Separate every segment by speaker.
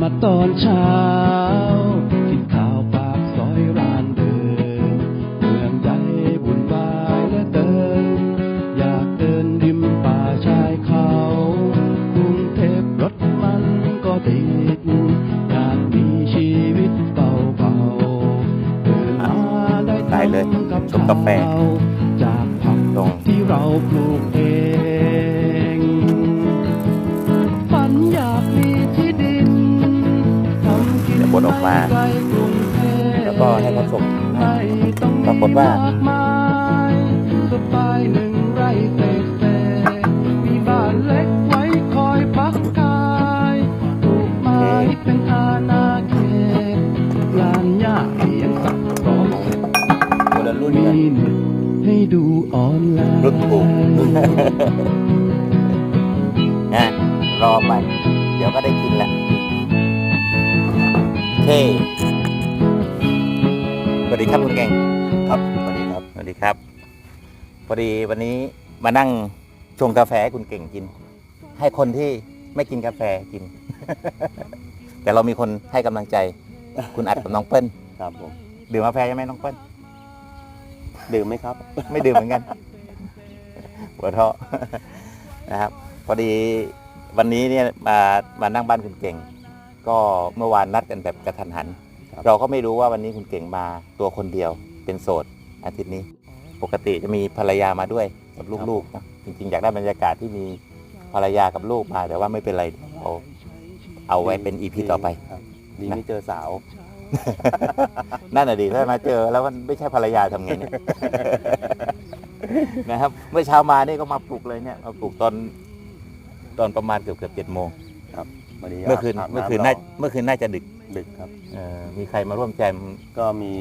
Speaker 1: มาตอนเช้า กินข้าวปากซอยร้านเดิมเมืองใหญ่บุญวายและเดินอยากเดินริมป่าชายเขากรุงเทพรถมันก็ติดอยากมีชีวิตเบาๆเดินมาได้
Speaker 2: ได้เลย
Speaker 1: ทำกับ
Speaker 2: กาแฟ
Speaker 1: ข้าวจากผัก
Speaker 2: ตรง
Speaker 1: ที่เราปลูกเอง
Speaker 2: บดออกมา
Speaker 1: ไกลกรุงเทพ
Speaker 2: แล้วก็ให้เขาส่ง
Speaker 1: ไม่ต้อง
Speaker 2: ปรากฏว่า
Speaker 1: มากมายสบายหนึ่งไร่เศษเศษมีบ้านเล็กไว้คอยพักกายปลูกไม้เป็นอาณาเขตลานหญ้าเพียงสักร้อยเศษ
Speaker 2: คนละรุ่น
Speaker 1: มี
Speaker 2: กัน
Speaker 1: เน็ตให้ดูออนไลน์
Speaker 2: รุ่นปู่นะรอไป เดี๋ยวก็ได้กินแหละโอ เคสวัสดีครับคุณเก่งครับสวัสดีครับสวัสดีครับพอดีวันนี้มานั่งชงกาแฟให้คุณเก่งกิน ให้คนที่ไม่กินกาแฟกิน แต่เรามีคนให้กำลังใจ คุณอัดกับน้องเปิ้ล
Speaker 3: ครับผม
Speaker 2: ดื่มกาแฟใช่ไหมน้องเปิ้ล
Speaker 3: ดื่มไหมครับ
Speaker 2: ไม่ดื่มเหมือนกันหัวเทาะนะครับ พอดีวันนี้เนี่ยมามานั่งบ้านคุณเก่ง ก็เมื่อวานนัดกันแบบกระทันหัน
Speaker 3: ครับ
Speaker 2: เราก็ไม่รู้ว่าวันนี้คุณเก่งมาตัวคนเดียวเป็นโสดอาทิตย์นี้ ปกติจะมีภรรยามาด้วยกับลูกๆนะจริงๆ อยากได้บรรยากาศที่มีภรรยากับลูกมาแต่ว่าไม่เป็นไรเดี๋ยวเราเอาไว้เป็นอีพีต่อไป
Speaker 3: ครับดีไม่เจอสาว
Speaker 2: นั่นน่ะดีถ้ามาเจอแล้วมันไม่ใช่ภรรยาทำไงเนี่ยนะครับ เมื่อเช้ามานี่ก็มาปลุกเลยเนี่ยมาปลุกตอนตอนประมาณเกือบเกือบเจ็ดโมง
Speaker 3: วันนี้
Speaker 2: เมื่อคืนา
Speaker 3: บ
Speaker 2: เมื่อคืนน่าเมื่อคืนน่าจะดึก
Speaker 3: ดึกครับ
Speaker 2: เอ่อมีใครมาร่วมแจม
Speaker 3: ก็มี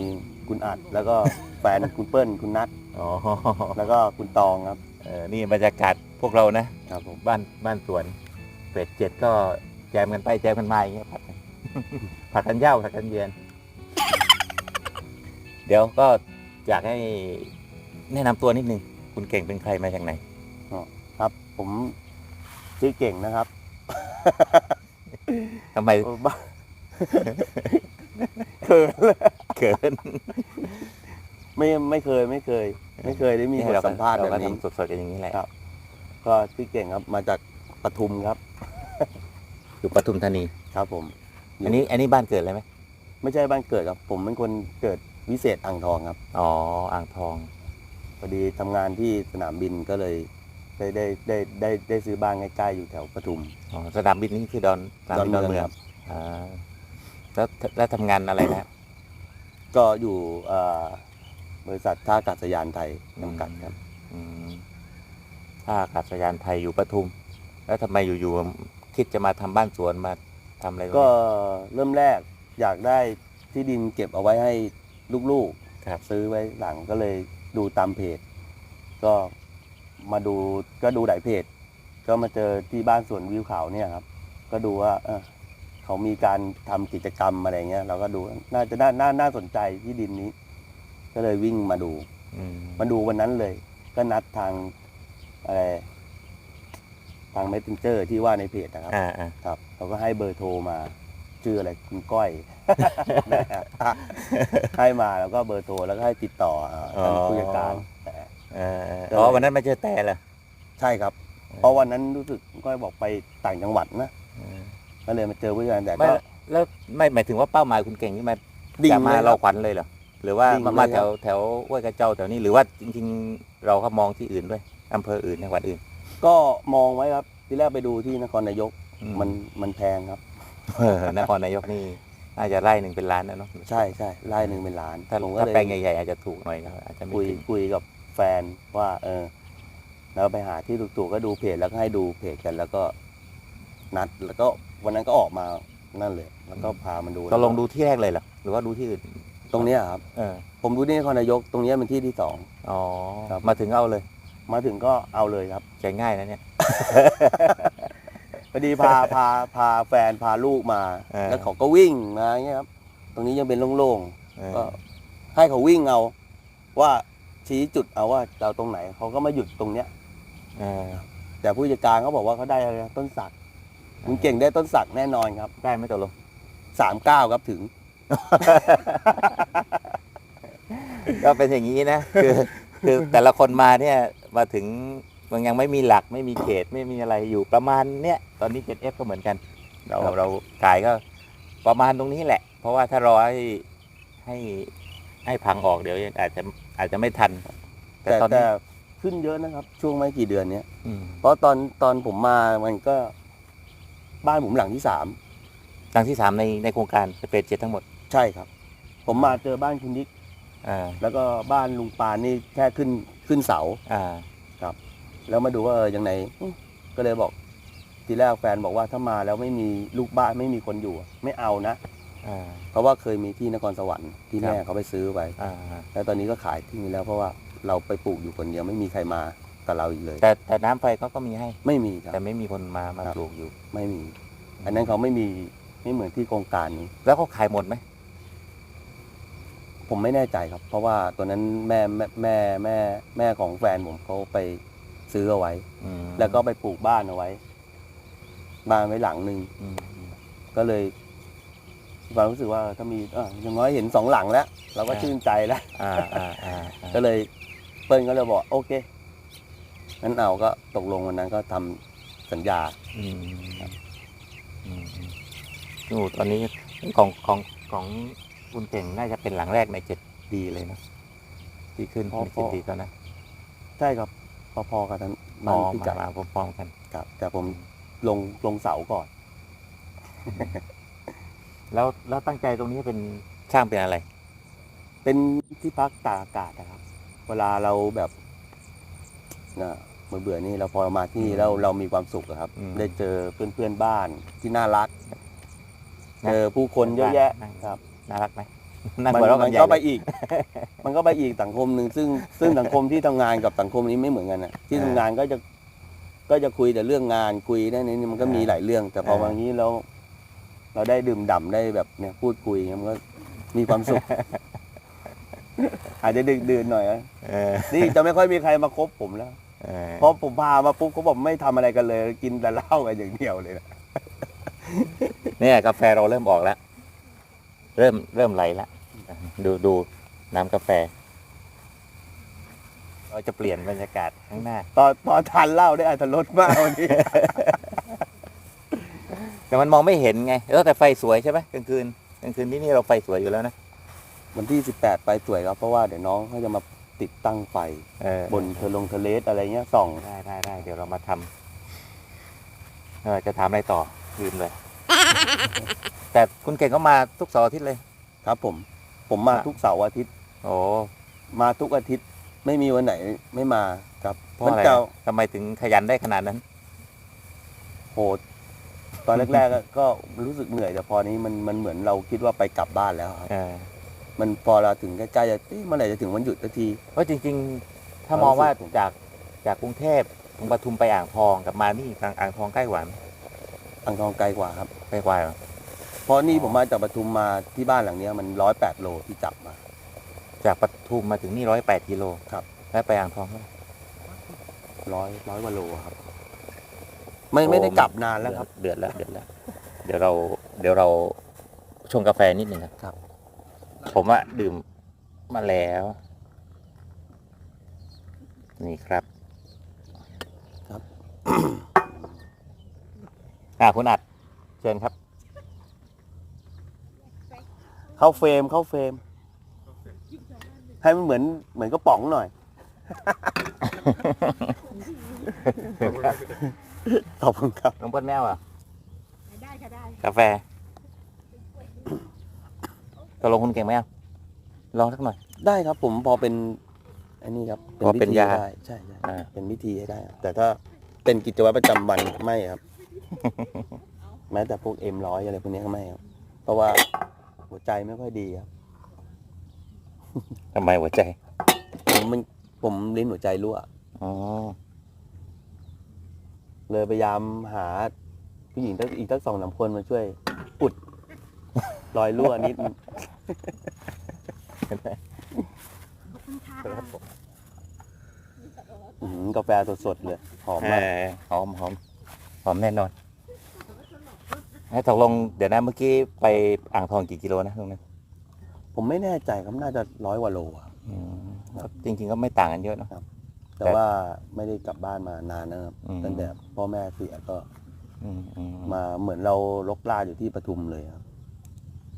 Speaker 3: คุณอัดแล้วก็แฟน คุณเปิ้ลคุณนัท
Speaker 2: อ๋อ
Speaker 3: แล้วก็คุณตองครับ
Speaker 2: เออนี่บรรยากาศพวกเรานะ
Speaker 3: ครับผม
Speaker 2: บ้านบ้านสวนเฟสเจ็ดก็แจมกันไปแจมกันมาอย่างเงี้ยผัดกัน ผัดกันเหย้าผัดกันเยือน เดี๋ยวก็อยากให้แนะนำตัวนิดนึง คุณเก่งเป็นใครมาจากไหน
Speaker 3: ครับ ผมชื่อเก่งนะครับ
Speaker 2: ทำไม
Speaker 3: เออบ้าเขินเลย
Speaker 2: เขิน
Speaker 3: ไม่ไม่เคยไม่เคย ไม่เคยได้มีบทสัมภาษณ์
Speaker 2: เรา
Speaker 3: แบบ
Speaker 2: ก็
Speaker 3: นี้
Speaker 2: ทำสดๆกันอย่างนี้แหละ
Speaker 3: ครับ ก็ชื่อเก่งครับมาจากปทุมครับ
Speaker 2: อยู่ปทุมธานี
Speaker 3: ครับผม
Speaker 2: อันนี้อันนี้บ้านเกิดเลยไหม
Speaker 3: ไม่ใช่บ้านเกิดครับ ผมเป็นคนเกิดวิเศษอ่างทองครับ
Speaker 2: อ๋ออ่างทอง
Speaker 3: พอดีทำงานที่สนามบินก็เลย ได้ได้ได้ได้ได้ซื้อบ้านใกล้ๆอยู่แถวปทุม
Speaker 2: อ๋อสนามบินนี่คือดอนสนามบินดอนเมือง
Speaker 3: ครับ
Speaker 2: อ่าแล้วแล้วทำงานอะไรนะ
Speaker 3: ก็อยู่เอ่อบริษัทท่าอากาศยานไทยจำกัดครับ
Speaker 2: อืมท่าอากาศยานไทยอยู่ปทุม แล้วทำไมอยู่ๆคิดจะมาทำบ้านสวนมาทำอะไรตรงนี้
Speaker 3: ก็เริ่มแรกอยากได้ที่ดินเก็บเอาไว้ให้ลูก
Speaker 2: ครับ
Speaker 3: ๆซื้อไว้หลังก็เลยดูตามเพจ ก็ มาดูก็ดูหลายเพจ ก็มาเจอที่บ้านสวนวิวเขาเนี่ยครับ ก็ดูว่าเออเขามีการทำกิจกรรมอะไรเงี้ย เราก็ดูน่าจะน่าน่าน่าสนใจที่ดินนี้ ก็เลยวิ่งมาดู
Speaker 2: อืม
Speaker 3: มาดูวันนั้นเลย ก็นัดทางอะไรทาง messenger ที่ว่าในเพจนะครับ
Speaker 2: อ่าอ่า
Speaker 3: ครับเขาก็ให้เบอร์โทรมาชื่ออะไรคุณก้อยให้มาแล้วก็เบอร์โทรแล้วก็ให้ติดต่อเอ่อทางผู้จัดการแต่
Speaker 2: เอออ๋อวันนั้นมาเจอแต่เหรอ
Speaker 3: ใช่ครับ เพราะวันนั้นรู้สึกคุณก้อยบอกไปต่างจังหวัดนะ
Speaker 2: เออ
Speaker 3: ก็เลยมาเจอผู้จัดการแต่
Speaker 2: ไม่
Speaker 3: ก็
Speaker 2: แล้วไม่หมายถึงว่าเป้าหมายคุณเก่งนี่มา
Speaker 3: ดิ่ง
Speaker 2: จะมา
Speaker 3: เลยครับ
Speaker 2: เราขวัญเลยเหรอหรือว่า
Speaker 3: ดิ่ง
Speaker 2: มามา
Speaker 3: เลย
Speaker 2: แถ
Speaker 3: ครับ
Speaker 2: วแถวห้วยกระเจ้าแถวนี้หรือว่าจริง ๆ เราก็มองที่อื่นด้วยอำเภออื่นจังหวัดอื่น
Speaker 3: ก็มองไว้ครับที่แรกไปดูที่นครนายก
Speaker 2: อื
Speaker 3: มันมันแพงครับ
Speaker 2: เออนครนายกนี่น่าจะไร่หนึ่งเป็นล้านนะเนาะ
Speaker 3: ใช่ใช่ไร่หนึ่งเป็นล้าน
Speaker 2: ถ้า
Speaker 3: ผมก็
Speaker 2: ถ้า
Speaker 3: เลย
Speaker 2: แปลงใหญ่ๆอาจจะถูกหน่อยนะอาจจะไม่
Speaker 3: คุย
Speaker 2: ถึง
Speaker 3: คุยกับแฟนว่าเออแล้วไปหาที่ถูกๆก็ดูเพจแล้วก็ให้ดูเพจกันแล้วก็นัดแล้วก็วันนั้นก็ออกมานั่นเลย แล้วก็พามันดู
Speaker 2: ก็ลงดูที่แรกเลยเหรอหรือว่าดูที่อื่น
Speaker 3: ตรงเนี้ยครับ
Speaker 2: เออ
Speaker 3: ผมดูที่นครนายกตรงเนี้ยเป็นที่ที่สอง
Speaker 2: อ๋อ
Speaker 3: ครับ
Speaker 2: มาถึงเอาเลย
Speaker 3: มาถึงก็เอาเลยครับ
Speaker 2: ใจง่ายนะเนี่ย
Speaker 3: พอดีพาพาพาแฟนพาลูกมา
Speaker 2: เออ
Speaker 3: แล้วเขาก็วิ่งมาอย่างเงี้ยครับ ตรงนี้ยังเป็นโล่ง
Speaker 2: เออ
Speaker 3: ๆก็ให้เขาวิ่งเอาว่า ชี้จุดเอาว่าจะเอาตรงไหนเขาก็มาหยุดตรงเนี้ย
Speaker 2: เออ
Speaker 3: แต่ผู้จัดการเขาบอกว่าเขาได้อะไรนะต้นสัก
Speaker 2: อ
Speaker 3: คุณเก่งได้ต้นสักแน่นอนครับ
Speaker 2: ได้ไหมตกลง
Speaker 3: สามเก้าครับถึง
Speaker 2: ก็เป็นอย่างนี้นะคือคือแต่ละคนมาเนี่ยมาถึงมันยังไม่มีหลักไม่มีเขตไม่มีอะไรอยู่ประมาณเนี้ยตอนนี้ 7F ก็เหมือนกัน เรา
Speaker 3: ครับ
Speaker 2: เราขายก็ประมาณตรงนี้แหละ เพราะว่าถ้ารอให้ให้ ให้พังออกเดี๋ยวอาจจะอาจจะไม่ทัน แต่
Speaker 3: แต่
Speaker 2: ตอน
Speaker 3: แต่
Speaker 2: นี้
Speaker 3: ขึ้นเยอะนะครับ ช่วงไม่กี่เดือนเนี้ย
Speaker 2: อืม
Speaker 3: เพราะตอนตอนผมมามันก็บ้านผมหลังที่สาม
Speaker 2: ครั้งที่สามในในโครงการสเปซเจ็ทั้งหมด
Speaker 3: ใช่ครับ ผมมาเจอบ้านคุณนิก
Speaker 2: อ่า
Speaker 3: แล้วก็บ้านลุงปานนี่แค่ขึ้นขึ้นเสา
Speaker 2: อ่า
Speaker 3: แล้วมาดูว่าเออยังไงอืมก็เลยบอก ทีแรกแฟนบอกว่าถ้ามาแล้วไม่มีลูกบ้านไม่มีคนอยู่ไม่เอานะ
Speaker 2: อ่า
Speaker 3: เพราะว่าเคยมีที่นครสวรรค์ที่
Speaker 2: ครับ
Speaker 3: แม่เขาไปซื้อไป
Speaker 2: อ่า
Speaker 3: แล้วตอนนี้ก็ขายที่นี่แล้วเพราะว่าเราไปปลูกอยู่คนเดียวไม่มีใครมากับเราอีกเลย
Speaker 2: แต่แต่น้ำไฟเขาก็มีให้
Speaker 3: ไม่มีครับ
Speaker 2: แต่ไม่มีคนมามา
Speaker 3: ครับ
Speaker 2: ปลูกอยู่
Speaker 3: ไม่มี อันนั้นเขาไม่มีไม่เหมือนที่โครงการนี้
Speaker 2: แล้วเขาขายหมดไหม
Speaker 3: ผมไม่แน่ใจครับ เพราะว่าตัวนั้นแม่แม่แม่แม่แม่ของแฟนผมเขาไปซื้อเอาไว้
Speaker 2: อืม
Speaker 3: แล้วก็ไปปลูกบ้านเอาไว้ บ้านไว้หลังหนึ่ง
Speaker 2: อืมอืม
Speaker 3: ก็เลย มีความรู้สึกว่าถ้ามีเอออย่างน้อยเห็นสองหลังแล้ว เราก็
Speaker 2: อ่า
Speaker 3: ชื่นใจแล้ว
Speaker 2: อ่าอ่าอ่าอ่า
Speaker 3: ก็เลยเปิ้ลก็เลยบอกโอเคงั้นเอาก็ตกลงวันนั้นก็ทำสัญญา
Speaker 2: อืมอืมอืมโอ้ตอนนี้ของของของคุณเก่งน่าจะเป็นหลังแรกในเจ็ดดีเลยเนอะที่ขึ้น
Speaker 3: พอ
Speaker 2: ในเจ็ด
Speaker 3: พอ
Speaker 2: ดีตอนนั้น
Speaker 3: ใช่ครับพอๆกันทั้ง
Speaker 2: ม
Speaker 3: บ้าน
Speaker 2: อ
Speaker 3: พี่
Speaker 2: มา
Speaker 3: กัด
Speaker 2: มาพร้อมๆกัน
Speaker 3: ครับ แต่ผมลงลงเสาก่อน
Speaker 2: แล้วแล้วตั้งใจตรงนี้เป็นสร้างเป็นอะไร
Speaker 3: เป็นที่พักตากอากาศนะครับ เวลาเราแบบนะเบื่อเบื่อๆนี่เราพอมาที่นี่แล้วเรามีความสุขอะครับ
Speaker 2: อืม
Speaker 3: ได้เจอเพื่อนเพื่อนๆบ้านที่น่ารัก
Speaker 2: นะ
Speaker 3: เจอผู้คนเยอะแยะ
Speaker 2: นั่ง
Speaker 3: ครับ
Speaker 2: น่ารักไหมนั่ง
Speaker 3: มัน
Speaker 2: หัวเราะกั
Speaker 3: มันน
Speaker 2: ใหญ่
Speaker 3: ก็ไป
Speaker 2: เลย
Speaker 3: อีก มันก็ไปอีกสังคมหนึ่งซึ่งซึ่งสังคมที่ทำงานกับสังคมนี้ไม่เหมือนกันนะที่ทำงานก็จะก็จะคุยแต่เรื่องงานคุยได้นี่มันก็มีหลายเรื่อง แต่พอวันนี้เรา เราได้ดื่มด่ำได้แบบเนี่ยพูดคุยมันก็มีความสุข อาจจะดึกดื่นหน่อยนะ
Speaker 2: เออ
Speaker 3: นี่จะไม่ค่อยมีใครมาคบผมแล้ว
Speaker 2: เออ
Speaker 3: เพราะผมพามาปุ๊บเขาบอกไม่ทำอะไรกันเลย กินแต่เหล้ากันอย่างเดียวเลยนะ
Speaker 2: เนี่ยกาแฟเราเริ่มออกแล้ว เริ่มเริ่มไหลแล้วดูดูน้ำกาแฟ เราจะเปลี่ยนบรรยากาศข้างหน้า
Speaker 3: ตอนตอนทานเหล้าได้อัตรสมากวันนี้
Speaker 2: แต่มันมองไม่เห็นไงเออแต่ไฟสวยใช่ไหมกลางคืนกลางคืนที่นี่เราไฟสวยอยู่แล้วนะ
Speaker 3: วันที่ 18 ไปสวยครับ เพราะว่าเดี๋ยวน้องเขาจะมาติดตั้งไฟ
Speaker 2: เออบ
Speaker 3: นเทอลงเทเลสอะไรเงี้ยส่อง
Speaker 2: ได้ได้ได้เดี๋ยวเรามาทำเออจะถามอะไรต่อลืมเลย แต่คุณเก่งก็มาทุกเสาร์อาทิตย์เลย
Speaker 3: ครับผม ผมมา
Speaker 2: อะ
Speaker 3: ทุกเสาร์อาทิตย์
Speaker 2: โอ้
Speaker 3: มาทุกอาทิตย์ ไม่มีวันไหนไม่มาครับ
Speaker 2: เพราะ
Speaker 3: มัน
Speaker 2: อะไร
Speaker 3: เก่า
Speaker 2: ทำไมถึงขยันได้ขนาดนั้น
Speaker 3: โหด ตอนแรกๆก็ก็รู้สึกเหนื่อยแต่พอนี้มันมันเหมือนเราคิดว่าไปกลับบ้านแล้วครับ
Speaker 2: เออ
Speaker 3: มันพอเราถึงใกล้ๆจะเอ๊ะเมื่อไหร่จะถึงวันหยุดสักที
Speaker 2: เพราะจริงๆ ถ้ามองว่า
Speaker 3: ความรู้สึกผม
Speaker 2: จากจากกรุงเทพถึงปทุมไปอ่างทองกับมานี่ทางอ่างทองใกล้กว่าไหม
Speaker 3: อังทองไกลกว่าครับ
Speaker 2: ใกล้กว่าเหรอ
Speaker 3: เพราะนี่ผมมาจากปทุมมาที่บ้านหลังเนี้ยมันร้อยแปดโลที่จับมา
Speaker 2: จากปทุมมาถึงนี่ร้อยแปดกิโล
Speaker 3: ครับ
Speaker 2: แล้วไปอ่างทองเท่าไหร่
Speaker 3: ร้อยร้อยกว่าโลครับ ไม่ไม่ได้กลับนานแล้วครับ
Speaker 2: เดือดแล้วเดือดแล้ว เดี๋ยวเราเดี๋ยวเราชงกาแฟนิดหนึ่งครับ
Speaker 3: ครับ
Speaker 2: ผมว่าดื่มมาแล้ว นี่ครับ
Speaker 3: ครับ
Speaker 2: อ่าคุณอัดเชิญครับ
Speaker 3: เข้าเฟรมเข้าเฟรม ให้มันเหมือนเหมือนกระป๋องหน่อย ขอบคุณครับ
Speaker 2: น้องเปิ้ลแมวอะ
Speaker 4: ได้ค่ะได้
Speaker 2: กาแฟตกลงคุณเก่งไหมอะลองสักหน่อย
Speaker 3: ได้ครับผมพอเป็นอันนี้ครับ
Speaker 2: พอเป็น
Speaker 3: วิธี
Speaker 2: ยา
Speaker 3: ได้ใช่ใช่
Speaker 2: อ่า
Speaker 3: เป็นวิธีให้ได้ครับแต่ถ้าเป็นกิจวัตรประจำวันไม่ครับ แม้แต่พวกเอ็มร้อยอะไรพวกนี้ก็ไม่ครับเพราะว่าหัวใจไม่ค่อยดีครับ
Speaker 2: ทำไมหัวใจ
Speaker 3: ผมมันผมลิ้นหัวใจรั่ว
Speaker 2: อ๋อ
Speaker 3: เลยพยายามหาผู้หญิงตั้งอีกตั้งสองสามคนมาช่วยอุด รอยรั่วนิดนึง
Speaker 4: ขอบคุณค่ะ
Speaker 3: อื้อหือกาแฟสดๆเลย หอม
Speaker 2: เอ
Speaker 3: มาก
Speaker 2: อหอมหอมหอมแน่นอนให้ตกลงเดี๋ยวนะเมื่อกี้ไปอ่างทองกี่กิโลนะตรงนั้น
Speaker 3: ผมไม่แน่ใจครับน่าจะร้อยกว่าโลครับ
Speaker 2: อืมก็จริง ๆ ก็ไม่ต่างกันเยอะเนอะ
Speaker 3: แต่
Speaker 2: แต่
Speaker 3: ว่าไม่ได้กลับบ้านมานานนะครับ
Speaker 2: อืม
Speaker 3: ตั้งแต่พ่อแม่เสียก็
Speaker 2: อืมอืม
Speaker 3: มาเหมือนเราลกลาอยู่ที่ปทุมเลยครับ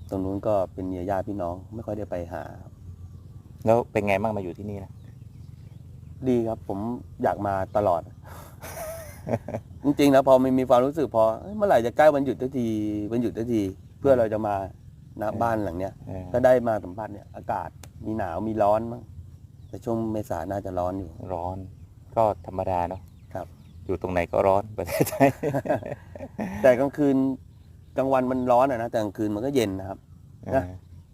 Speaker 3: ตรงนู้นก็เป็นเมียญาติพี่น้องไม่ค่อยได้ไปหาครับ
Speaker 2: แล้วเป็นไงบ้างมาอยู่ที่นี่นะ
Speaker 3: ดีครับ ผมอยากมาตลอด จริงๆนะพอมันมีความรู้สึกพอเอ้ยเมื่อไหร่จะใกล้วันหยุดทันทีวันหยุดทันที เพื่อเราจะมาณบ้านหลังเนี้ย
Speaker 2: เออ
Speaker 3: ก็ได้มาสัมผัสเนี่ยอากาศมีหนาวมีร้อนมั้ง แต่ช่วงเมษาน่าจะร้อนอยู่
Speaker 2: ร้อน ก็ธรรมดาเนาะ
Speaker 3: ครับ
Speaker 2: อยู่ตรงไหนก็ร้อนประเทศไทย
Speaker 3: แต่กลางคืนกลางวันมันร้อนอะนะแต่กลางคืนมันก็เย็นนะครับ นะ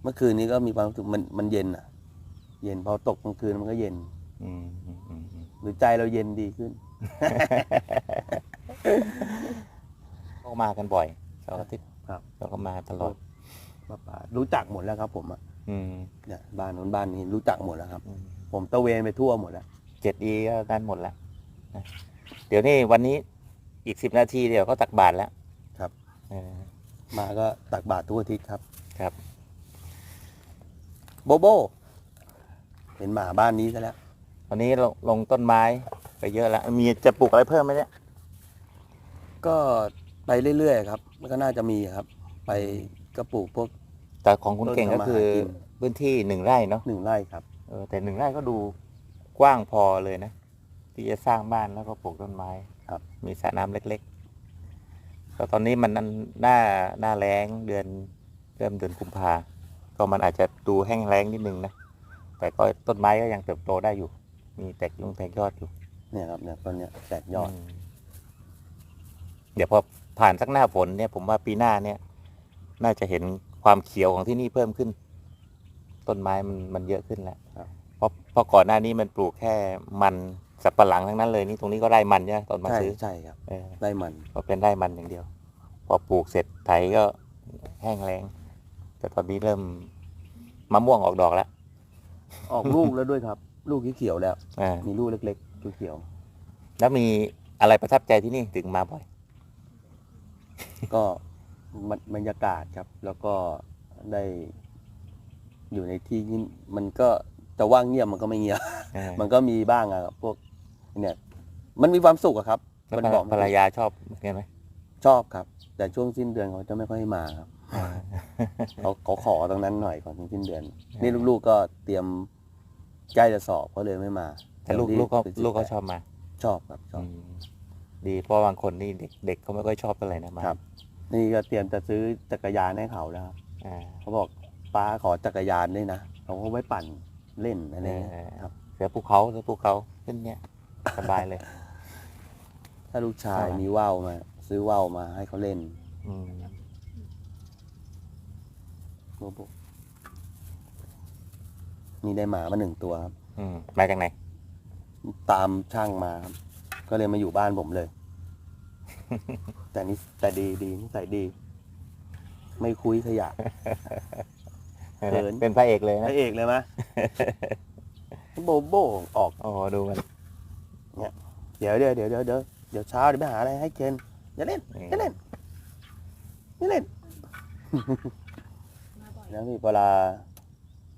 Speaker 3: เมื่อคืนนี้ก็มีความรู้สึกมันมันเย็นอะเย็นพอตกกลางคืนมันก็เย็น
Speaker 2: อืมอืมอืมอืม
Speaker 3: หรือใจเราเย็นดีขึ้น
Speaker 2: ก็มากันบ่อยเสาร์อาทิตย์
Speaker 3: ครับ
Speaker 2: เราก็มาตลอด
Speaker 3: ป้าป๋ารู้จักหมดแล้วครับผมอะ
Speaker 2: อืม
Speaker 3: เนี่ยบ้านนู้นบ้านนี้รู้จักหมดแล้วครับ
Speaker 2: อืม
Speaker 3: ผมตะเวนไปทั่วหมดแล้ว
Speaker 2: เจ็ดอีก็นั่นหมดแล้วนะเดี๋ยวนี้วันนี้อีกสิบนาทีเดี๋ยวก็ตักบาทแล้ว
Speaker 3: ครับ
Speaker 2: เออ
Speaker 3: มาก็ตักบาตรทุกอาทิตย์ครับ
Speaker 2: ครับ
Speaker 3: โบโบเห็นหมาบ้านนี้ซะแล้ว
Speaker 2: วันนี้ลงลงต้นไม้ไปเยอะแล้ว มีจะปลูกอะไรเพิ่มไหมเนี่ย
Speaker 3: ก็ไปเรื่อยๆครับมันก็น่าจะมีครับ ไปก็ปลูกพวก
Speaker 2: แต่ของคุณเก่งก็คือ
Speaker 3: ต้นทำมาหากิน
Speaker 2: พื้นที่หนึ่งไร่เนาะ
Speaker 3: หนึ่งไร่ครับ
Speaker 2: เออแต่หนึ่งไร่ก็ดูกว้างพอเลยนะ ที่จะสร้างบ้านแล้วก็ปลูกต้นไม้
Speaker 3: ครับ
Speaker 2: มีสระน้ำเล็กๆแต่ตอนนี้มันหน้าหน้าแล้งเดือนเริ่มเดือนกุมภาก็มันอาจจะดูแห้งแล้งนิดนึงนะแต่ก็ต้นไม้ก็ยังเติบโตได้อยู่ มีแตกยงแตกยอดอยู่
Speaker 3: เนี่ยครับเนี่ยต้นเนี้ยแตกยอด
Speaker 2: มเดี๋ยวพอผ่านสักหน้าฝนเนี่ย ผมว่าปีหน้าเนี่ย น่าจะเห็น ความเขียวของที่นี่เพิ่มขึ้น ต้นไม้มันมันเยอะขึ้นแล้ว
Speaker 3: ครับ
Speaker 2: เพราะเพราะก่อนหน้านี้มันปลูกแค่มันสับปะหลังทั้งนั้นเลยนี่ตรงนี้ก็ไร่มันใช่ไหมตอนมา
Speaker 3: ใช่
Speaker 2: ซื้อ
Speaker 3: ใช่ครับ
Speaker 2: เออ
Speaker 3: ได้มัน
Speaker 2: ก็เป็นไร่มันอย่างเดียว พอปลูกเสร็จไถก็แห้งแล้งแต่ตอนนี้เริ่มมะม่วงออกดอกแล้ว
Speaker 3: ออกลูกแล้วด้วยครับ ลูกเขียวๆแล้ว
Speaker 2: อ่า
Speaker 3: มีลูกเล็กๆเขียว
Speaker 2: แล้วมีอะไรประทับใจที่นี่ถึงมาบ่อย
Speaker 3: ๆก็มัน บรรยากาศครับ แล้วก็ได้อยู่ในที่ที่มันก็จะว่างเงียบมันก็ไม่เงียบ
Speaker 2: เออ
Speaker 3: มันก็มีบ้างอะครับพวกเนี่ย มันมีความสุขอะครับ
Speaker 2: แล้ว
Speaker 3: มันบอก
Speaker 2: ภรรยาชอบเหมือนกันไหม
Speaker 3: ชอบครับ แต่ช่วงสิ้นเดือนเขาจะไม่ค่อยมาครับ
Speaker 2: อ่า
Speaker 3: เขาเขาขอตรงนั้นหน่อยก่อนถึงสิ้นเดือนนี่ลูกๆก็เตรียมใกล้จะสอบเขาเลยไม่มา
Speaker 2: แต่ลูก
Speaker 3: ที่
Speaker 2: ลูกก็
Speaker 3: พฤศจิ
Speaker 2: ลูกก็ชอบมา
Speaker 3: ชอบครับชอบ
Speaker 2: อืมดีเพราะบางคนนี่เด็กเด็กเขาไม่ค่อยชอบเท่าไหร่นะมา
Speaker 3: ครับ นี่ก็เตรียมจะซื้อจักรยานให้เขาแล้วครับ
Speaker 2: อ่า
Speaker 3: เขาบอกป้าขอจักรยานด้วยนะเขาก็ไว้ปั่นเล่นอะไรเงี้ย
Speaker 2: เออ
Speaker 3: ครับ
Speaker 2: เสือภูเขาเสือภูเขาขึ้นเนี่ยสบายเลย
Speaker 3: ถ้าลูกชาย
Speaker 2: ครับ
Speaker 3: มีว่าวมา ซื้อว่าวมาให้เขาเล่น
Speaker 2: อืม
Speaker 3: โบโบนี่ได้หมามาหนึ่งตัวครับ
Speaker 2: อืมมาจากไหน
Speaker 3: ตามช่างมาครับก็เลยมาอยู่บ้านผมเลย แต่นี่แต่ดีดีนิสัยดี ไม่คุยขยะ เขิน
Speaker 2: เป็นพระเอกเลย
Speaker 3: พ
Speaker 2: นะ
Speaker 3: ระเอกเลยมะ โบโบออก
Speaker 2: โอ้โหดูมัน
Speaker 3: เดี๋ยวเดี๋ยวเดี๋ยวเดี๋ยวเดี๋ยวเดี๋ยวเช้าเดี๋ยวไปหาอะไรให้เกนอย่าเล่นอย่าเล่นอย่าเล่น
Speaker 4: มาบ่อย
Speaker 3: แล้วนี่เวลา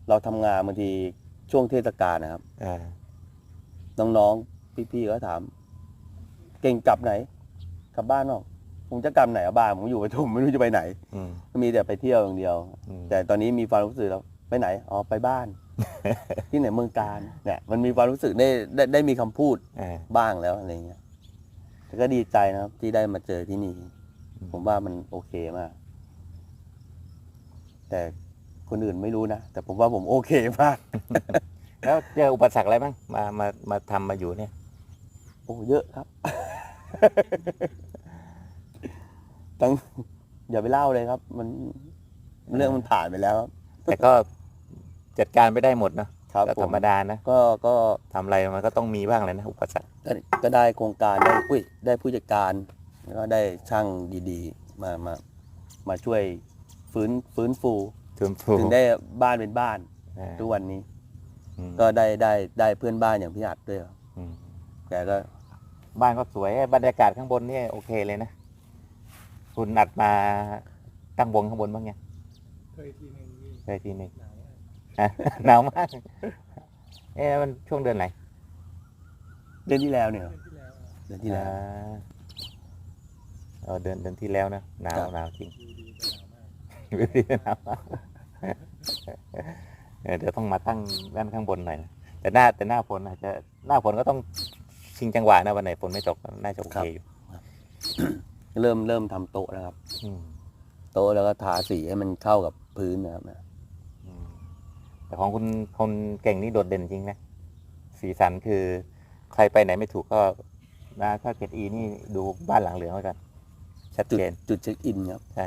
Speaker 3: เราทำงานบางทีช่วงเทศกาลนะครับ
Speaker 2: อ่า
Speaker 3: น้องๆ พี่ๆก็ถาม เก่งกลับไหน กลับบ้านเนาะ ผมจะกลับไหนอะบ้านผมอยู่ปทุมไม่รู้จะไปไหน
Speaker 2: อืม
Speaker 3: ก็มีแต่ไปเที่ยวอย่างเดียว
Speaker 2: อืม
Speaker 3: แต่ตอนนี้มีความรู้สึกแล้วไปไหนอ๋อไปบ้าน ที่ไหนเมืองการเนี่ยมันมีความรู้สึกได้ได้ได้มีคำพูด
Speaker 2: อ่า
Speaker 3: บ้างแล้วอะไรเงี้ยแต่ก็ดีใจนะครับที่ได้มาเจอที่นี่
Speaker 2: อืม
Speaker 3: ผมว่ามันโอเคมาก แต่คนอื่นไม่รู้นะแต่ผมว่าผมโอเคมาก
Speaker 2: แล้วเจออุปสรรคอะไรบ้างมามามาทำมาอยู่เนี่ย
Speaker 3: โอ้เยอะครับ ตั้งอย่าไปเล่าเลยครับ มันเรื่องมันผ่านไปแล้วครับ
Speaker 2: แต่ก็จัดการไปได้หมดเนอะ
Speaker 3: ครับ
Speaker 2: ก็
Speaker 3: ผ
Speaker 2: ธร
Speaker 3: ม
Speaker 2: รมดานะ
Speaker 3: ก็ก็
Speaker 2: ทำอะไรมันก็ต้องมีบ้างเลยนะอุปสรรค
Speaker 3: ก็ก็ได้โครงการได้อุ้ยได้ผู้จัดการแล้วก็ได้ช่างดีๆ มามามาช่วยฟื้นฟื้นฟู
Speaker 2: ถึงฟู
Speaker 3: ถึงได้บ้านเป็นบ้าน
Speaker 2: อ่า
Speaker 3: ทุกวันนี้
Speaker 2: อืม
Speaker 3: ก็ได้ได้ได้เพื่อนบ้านอย่างพี่อัดด้วยครับ
Speaker 2: อืม
Speaker 3: แกก็
Speaker 2: บ้านก็สวยบรรยากาศข้างบนเนี่ยโอเคเลยนะ คุณอัดมาตั้งวงข้างบนบ้างยัง
Speaker 1: เคยทีหนึ่งพี่
Speaker 2: เคยทีหนึ่ง
Speaker 1: หนาวมาก
Speaker 2: ฮะหนาวมาก เอ๊ะมันช่วงเดือนไหน
Speaker 3: เดือนที่แล้วเนี่ย
Speaker 1: เดือนที่แล้วอะ
Speaker 3: เดือนที่แล้ว
Speaker 2: อ่าเออเดือนเดือนที่แล้วนะหนาว
Speaker 3: ครับ
Speaker 2: หนาวจริง
Speaker 1: ดูดีก็หนาวมาก
Speaker 2: หนาวมากเออเดี๋ยวต้องมาตั้งด้านข้างบนหน่อยนะแต่หน้าแต่หน้าฝนอาจจะหน้าฝนก็ต้องชิงจังหวะนะวันไหนฝนไม่ตกน่าจะโอเคอยู่
Speaker 3: เริ่มเริ่มทำโต๊ะแล้วครับ
Speaker 2: อืม
Speaker 3: โต๊ะแล้วก็ทาสีให้มันเข้ากับพื้นนะครับนะ
Speaker 2: อืมแต่ของคุณคนเก่งนี่โดดเด่นจริงนะสีสันคือใครไปไหนไม่ถูกก็นะถ้าเกตอีนี่ดูบ้านหลังเหลืองไว้กัน ชัด
Speaker 3: จุด
Speaker 2: เจน
Speaker 3: จุดเช็คอินครับ
Speaker 2: ใช่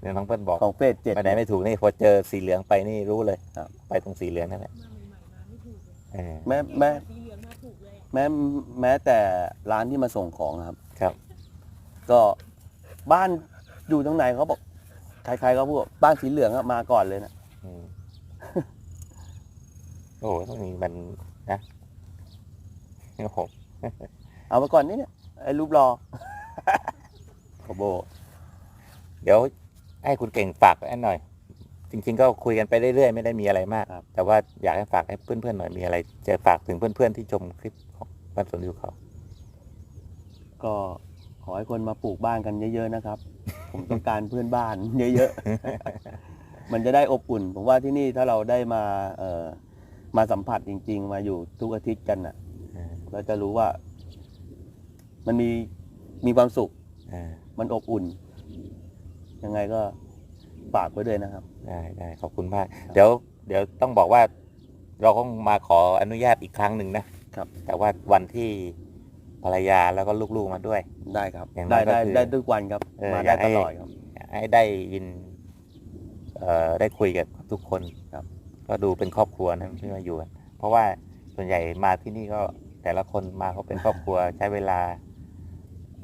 Speaker 2: เดี๋ยวน้องเปิ้ลบอก
Speaker 3: ของเฟสเจ็ด
Speaker 2: ไปไหนไม่ถูกนี่พอเจอสีเหลืองไปนี่รู้เลย
Speaker 3: ครับ
Speaker 2: ไปตรงสีเหลืองนั่นแหละ
Speaker 4: มาใหม่ๆมาไม่ถูกเลย
Speaker 2: เออ
Speaker 3: แม้แม้ แม้แม้แต่ร้านที่มาส่งของนะครับ
Speaker 2: ครับ
Speaker 3: ก็บ้านอยู่ตรงไหนเขาบอกใครๆก็พูดบ้านสีเหลืองอะมาก่อนเลยนะ
Speaker 2: อืมโอ้โหต้องมีมันนะโอ้โห
Speaker 3: เอามาก่อนนี่เนี่ยไอ้รูปรอ ขอโบ
Speaker 2: เดี๋ยวให้คุณเก่งฝากไว้หน่อย จริง ๆ ก็คุยกันไปเรื่อยๆไม่ได้มีอะไรมาก
Speaker 3: ครับ
Speaker 2: แต่ว่าอยากให้ฝากให้เพื่อนๆหน่อยมีอะไรจะฝากถึงเพื่อนๆที่ชมคลิปของ บ้านสวนอยู่เขา
Speaker 3: ก็ขอให้คนมาปลูกบ้านกันเยอะๆนะครับ ผมต้องการเพื่อนบ้านเยอะๆ มันจะได้อบอุ่น ผมว่าที่นี่ถ้าเราได้มาเอ่อมาสัมผัสจริง ๆ มาอยู่ทุกอาทิตย์กันน่ะ
Speaker 2: เออ
Speaker 3: เราจะรู้ว่า มันมีมีความสุข
Speaker 2: เออ
Speaker 3: มันอบอุ่น ยังไงก็ฝากไว้ด้วยนะครับ
Speaker 2: ได้ได้ขอบคุณมาก เดี๋ยว เดี๋ยวต้องบอกว่า เราก็มาขออนุญาตอีกครั้งหนึ่งนะ ครับ แต่ว่าวันที่ภรรยาแล้วก็ลูกๆมาด้วย
Speaker 3: ได้ครับ
Speaker 2: อย่างน้
Speaker 3: ได้
Speaker 2: อยก็
Speaker 3: ได้
Speaker 2: คือ
Speaker 3: ได้ทุกวันครับ
Speaker 2: เออ
Speaker 3: มา
Speaker 2: อ
Speaker 3: ได้
Speaker 2: ยากให้
Speaker 3: ตลอดครับ
Speaker 2: ให้ได้ยินเอ่อได้คุยกับทุกคน
Speaker 3: ครับ
Speaker 2: ก็ดูเป็นครอบครัวนะที่มาอยู่กันเพราะว่าส่วนใหญ่มาที่นี่ก็แต่ละคนมาเขาเป็นครอบครัว ใช้เวลา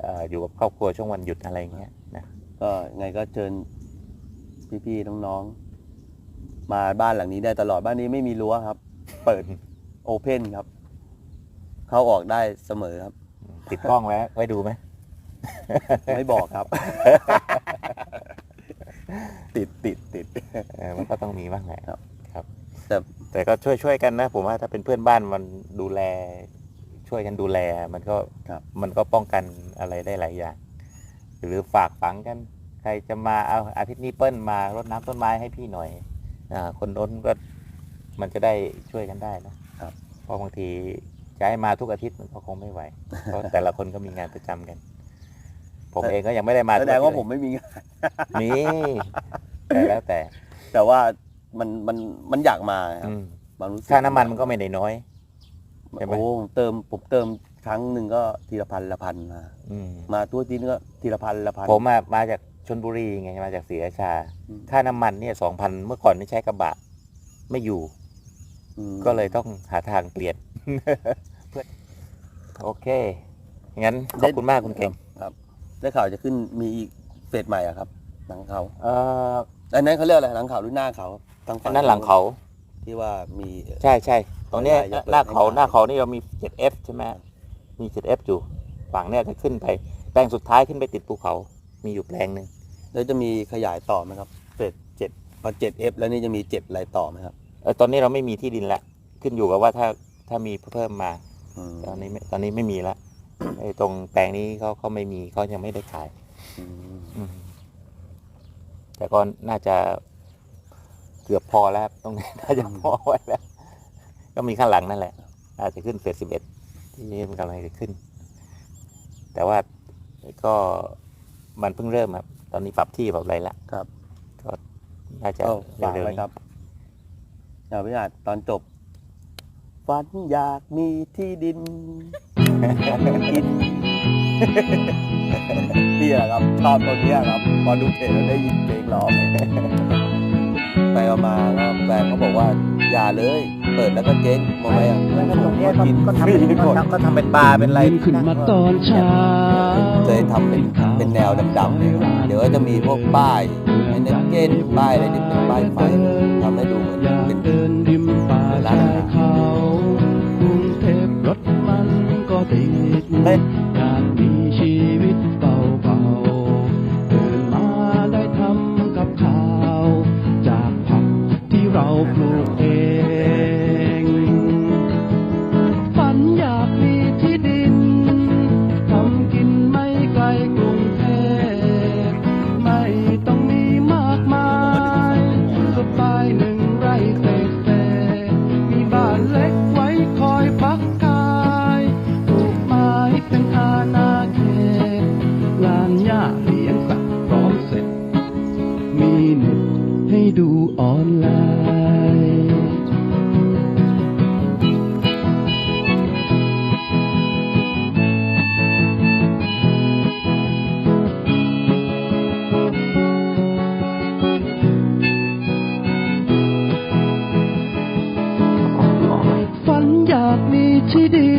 Speaker 2: เอ่ออยู่กับครอบครัวช่วงวันหยุดอะไรอย่างเงี้ยนะ
Speaker 3: ก็ยังไงก็เชิญพี่ๆน้องๆมาบ้านหลังนี้ได้ตลอดบ้านนี้ไม่มีรั้วครับ เปิด โอเพนครับ เข้าออกได้เสมอครับ
Speaker 2: ติดกล้องไว้ไว้ดูไหม
Speaker 3: ไม่บอกครับ ติดติดติด
Speaker 2: เออมันก็ต้องมีบ้างแหละ
Speaker 3: ครับ
Speaker 2: ครับ
Speaker 3: แต่
Speaker 2: แต่ก็ช่วยช่วยกันนะ ผมว่าถ้าเป็นเพื่อนบ้านมันดูแล ช่วยกันดูแล มันก็
Speaker 3: ครับ
Speaker 2: มันก็ป้องกันอะไรได้หลายอย่าง หรือฝากฝังกัน ใครจะมาเอาอาทิตย์นี้เปิ้ลมารดน้ำต้นไม้ให้พี่หน่อย อ่า คนโน้นก็มันจะได้ช่วยกันได้นะครับ เพราะบางที จะให้มาทุกอาทิตย์มันก็คงไม่ไหว เพราะแต่ละคนก็มีงานประจำกัน ผมเองก็ยังไม่ได้มา
Speaker 3: แสดงว่า
Speaker 2: ทุกอทิตย์
Speaker 3: ผมไม่มีงาน
Speaker 2: มีแต่แล้วแต่
Speaker 3: แต่ว่ามันมันมันอยากมาครับ
Speaker 2: อืม
Speaker 3: ความรู้สึก
Speaker 2: ค่าน้ำมันมันก็ไม่ได้น้อย ใช่ไหม
Speaker 3: โอ้ผมเติมผมเติมครั้งหนึ่งก็ทีละพันละพันมา
Speaker 2: อืม
Speaker 3: มาทั่วที่นี่ก็ทีละพันละพัน
Speaker 2: ผมมามาจากชนบุรีไงมาจากศรีราชา
Speaker 3: อืม
Speaker 2: ค่าน้ำมันเนี่ยสองพันเมื่อก่อนนี่ใช้กระบะ ไม่อยู่
Speaker 3: อืม
Speaker 2: ก็เลยต้องหาทางเปลี่ยนเพื่อ โอเค งั้นขอบคุณมากคุณเก่ง
Speaker 3: ครับได้ข่าวจะขึ้นมีอีกเฟสใหม่อะครับ หลังเขา
Speaker 2: เออ
Speaker 3: อันนั้นเขาเรียกอะไรหลังเขาหรือหน้าเขาทาง
Speaker 2: อั
Speaker 3: ฝั่
Speaker 2: นนั้นหลังเขา
Speaker 3: ที่ว่ามี
Speaker 2: ใช่ใช่ตรงเนี้ย
Speaker 3: ขยาย
Speaker 2: หน้าเขา
Speaker 3: ให้
Speaker 2: หน้าเขานี่เรามี 7F ใช่ไหมมี 7F อยู่ฝั่งเนี้ยจะขึ้นไปแปลงสุดท้ายขึ้นไปติดภูเขา มีอยู่แปลงหนึ่ง
Speaker 3: แล้วจะมีขยายต่อไหมครับเฟสเจ็ดพอเจ็ดเอฟแล้วนี่จะมีเจ็ดอะไรต่อไหมครับ
Speaker 2: เออตอนนี้เราไม่มีที่ดินแล้วขึ้นอยู่กับว่าถ้า ถ้ามีเพิ่มมา
Speaker 3: อืม
Speaker 2: ตอนนี้ไม่ตอนนี้ไม่มีละไอ้ตรงแปลงนี้เขาเขาไม่มีเขายังไม่ได้ขาย
Speaker 3: อืม
Speaker 2: อืมแต่ก็น่าจะเกือบพอแล้วตรงนี้น่าจะพอไว้แล้ว ก็มีข้างหลังนั่นแหละ อาจจะขึ้นเฟสสิบเอ็ดที่มันกำลังจะขึ้น แต่ว่าก็มันเพิ่งเริ่มครับ ตอนนี้ปรับที่ปรับอะไรละ
Speaker 3: ครับ
Speaker 2: ก็น่าจะ
Speaker 3: ก็ฝาก
Speaker 2: เร็วๆ
Speaker 3: ไว้
Speaker 2: นี้
Speaker 3: ครับอย่าไปอ่านตอนจบ ฝันอยากมีที่ดินกินนี่แหละครับชอบตรงเนี้ยครับพอดูเพลงแล้วได้ยินเพลงร้องไปเอามาแล้วแฟนเขาบอกว่าอย่าเลย เปิดแล้วก็เจ๊งมองไปอะ
Speaker 2: ตรงเนี้ยก็
Speaker 3: กิน
Speaker 2: ก็ทำ
Speaker 3: ฟรี
Speaker 2: เป็น
Speaker 3: หมด
Speaker 2: ก็ทำเป็นบาร์เป็นอะไร
Speaker 1: ยืขึ้นมาตอนเช้า
Speaker 3: เคยทำเป็นเป็นแนวดำๆเนี่ยครับเดี๋ยวก็จะมีพวกป้ายไอ้เนเก้นป้ายอะไรที่เป็นป้ายไฟทำให้ดูเหมือน
Speaker 1: อยาก
Speaker 3: เป็น
Speaker 1: เดินริมป่าชายเขาก รุ